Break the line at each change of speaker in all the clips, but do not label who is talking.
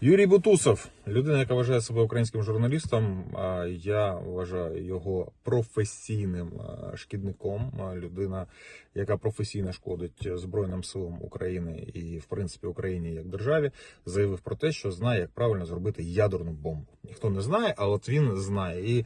Юрій Бутусов, людина, яка вважає себе українським журналістом. Я вважаю його професійним шкідником. Людина, яка професійно шкодить Збройним силам України і, в принципі, Україні як державі, заявив про те, що знає, як правильно зробити ядерну бомбу. Ніхто не знає, а от він знає. І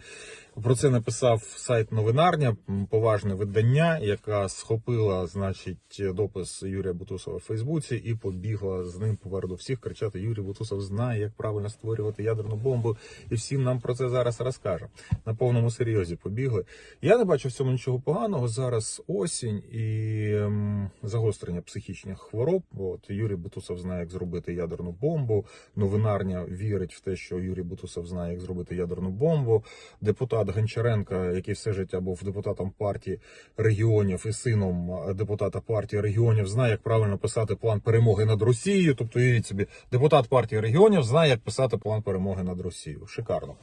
про це написав сайт Новинарня, поважне видання, яка схопила, значить, допис Юрія Бутусова в Фейсбуці і побігла з ним попереду всіх кричати: Юрій Бутусов знає, як правильно створювати ядерну бомбу, і всім нам про це зараз розкаже. На повному серйозі побігли. Я не бачу в цьому нічого поганого. Зараз осінь і ем, загострення психічних хвороб. От Юрій Бутусов знає, як зробити ядерну бомбу. Новинарня вірить в те, що Юрій Бутусов знає, як зробити ядерну бомбу. Депутат Гончаренко, який все життя був депутатом партії регіонів і сином депутата партії регіонів, знає, як правильно писати план перемоги над Росією. Тобто, уявіть собі, депутат партії регіонів знає, як писати план перемоги над Росією. Шикарно.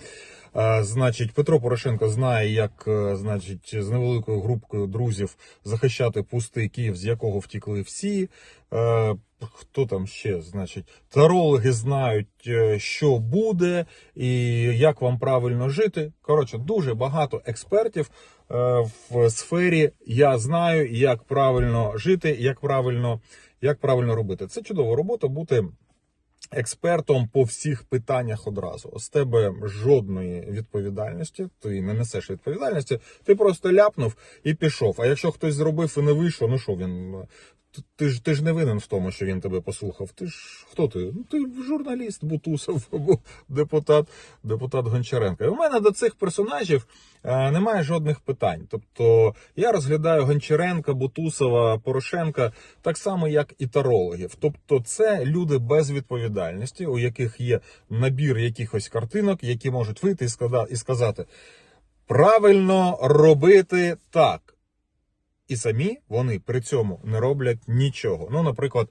Е, Значить, Петро Порошенко знає, як е, значить, з невеликою групкою друзів захищати пустий Київ, з якого втікли всі. Е, Хто там ще? Значить, тарологи знають, що буде і як вам правильно жити. Коротше, дуже багато експертів в сфері я знаю, як правильно жити, як правильно, як правильно робити. Це чудова робота бути експертом по всіх питаннях одразу. З тебе жодної відповідальності, ти не несеш відповідальності, ти просто ляпнув і пішов. А якщо хтось зробив і не вийшло, ну що він. Ти ж ти ж не винен в тому, що він тебе послухав. Ти ж хто ти? Ну ти журналіст Бутусов або депутат, депутат Гончаренко. І у мене до цих персонажів е, немає жодних питань. Тобто я розглядаю Гончаренка, Бутусова, Порошенка так само, як і тарологів. Тобто, це люди без відповідальності, у яких є набір якихось картинок, які можуть вийти і сказати правильно робити так. І самі вони при цьому не роблять нічого. Ну, наприклад,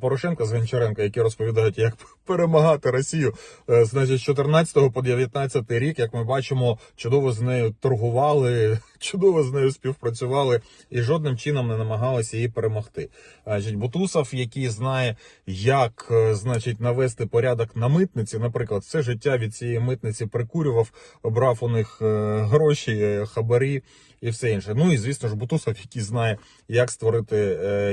Порошенко з Гончаренка, які розповідають, як перемагати Росію, е, значить, з 14 по 19 рік, як ми бачимо, чудово з нею торгували, чудово з нею співпрацювали і жодним чином не намагалися її перемогти. Значить, Бутусов, який знає, як е, значить навести порядок на митниці, наприклад, все життя від цієї митниці прикурював, брав у них е, гроші, хабарі і все інше. Ну і звісно ж, Бутусов, який знає, як створити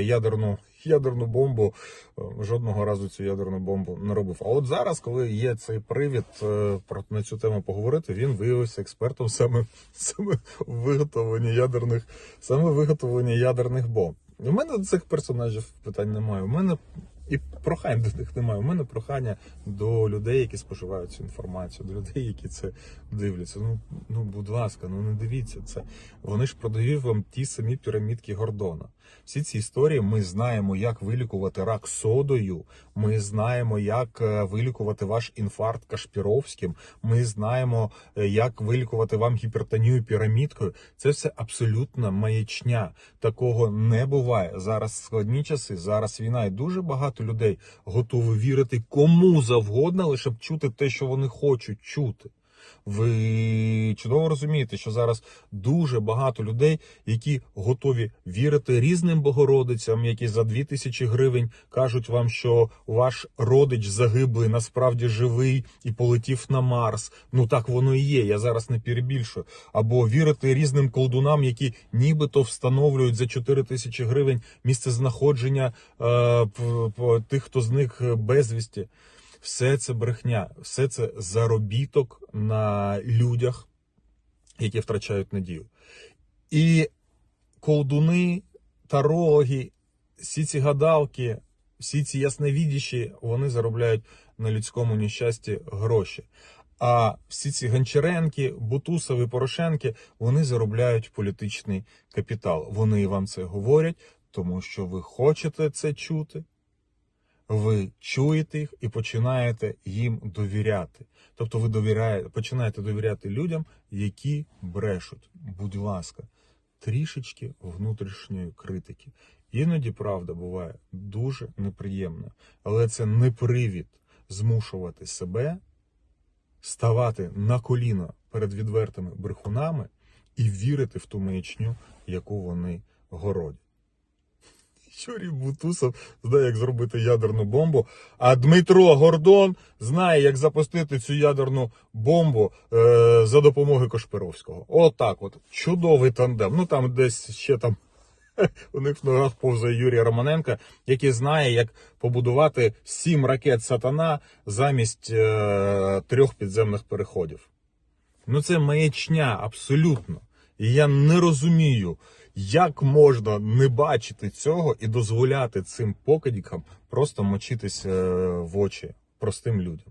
ядерну. Ядерну бомбу е, жодного разу цю ядерну бомбу не робив. А от зараз, коли є цей привід е, про на цю тему поговорити, він виявився експертом саме саме виготовлення ядерних, саме виготовлення ядерних бомб. У мене до цих персонажів питань немає. У мене і прохань до них немає. У мене прохання до людей, які споживають цю інформацію, до людей, які це дивляться. Ну, ну будь ласка, ну не дивіться це. Вони ж продають вам ті самі пірамідки Гордона. Всі ці історії ми знаємо, як вилікувати рак содою. Ми знаємо, як е, вилікувати ваш інфаркт Кашпіровським. Ми знаємо, е, як вилікувати вам гіпертонію пірамідкою. Це все абсолютна маячня. Такого не буває. Зараз складні часи, зараз війна, і дуже багато людей готові вірити кому завгодно, лише б чути те, що вони хочуть чути. Ви чудово розумієте, що зараз дуже багато людей, які готові вірити різним богородицям, які за 2000 гривень кажуть вам, що ваш родич загиблий, насправді живий і полетів на Марс. Ну так воно і є. Я зараз не перебільшую. Або вірити різним колдунам, які нібито встановлюють за 4 тисячі гривень місце знаходження е, тих, хто зник безвісті. Все це брехня, все це заробіток на людях, які втрачають надію. І колдуни, тарологи, всі ці гадалки, всі ці ясновідіші, вони заробляють на людському нещасті гроші. А всі ці Гончаренки, Бутусови, Порошенки, вони заробляють політичний капітал. Вони вам це говорять, тому що ви хочете це чути ви чуєте їх і починаєте їм довіряти. Тобто ви довіряєте, починаєте довіряти людям, які брешуть. Будь ласка, трішечки внутрішньої критики. Іноді правда буває дуже неприємна, але це не привід змушувати себе ставати на коліна перед відвертими брехунами і вірити в ту маячню, яку вони городять. Юрій Бутусов знає, як зробити ядерну бомбу. А Дмитро Гордон знає, як запустити цю ядерну бомбу е, за допомогою Кошпировського. Отак, от чудовий тандем. Ну там десь ще там у них в ногах повзає Юрій Романенко, який знає, як побудувати сім ракет сатана замість е, трьох підземних переходів. Ну це маячня абсолютно. І я не розумію, як можна не бачити цього і дозволяти цим покидькам просто мочитись е, в очі простим людям.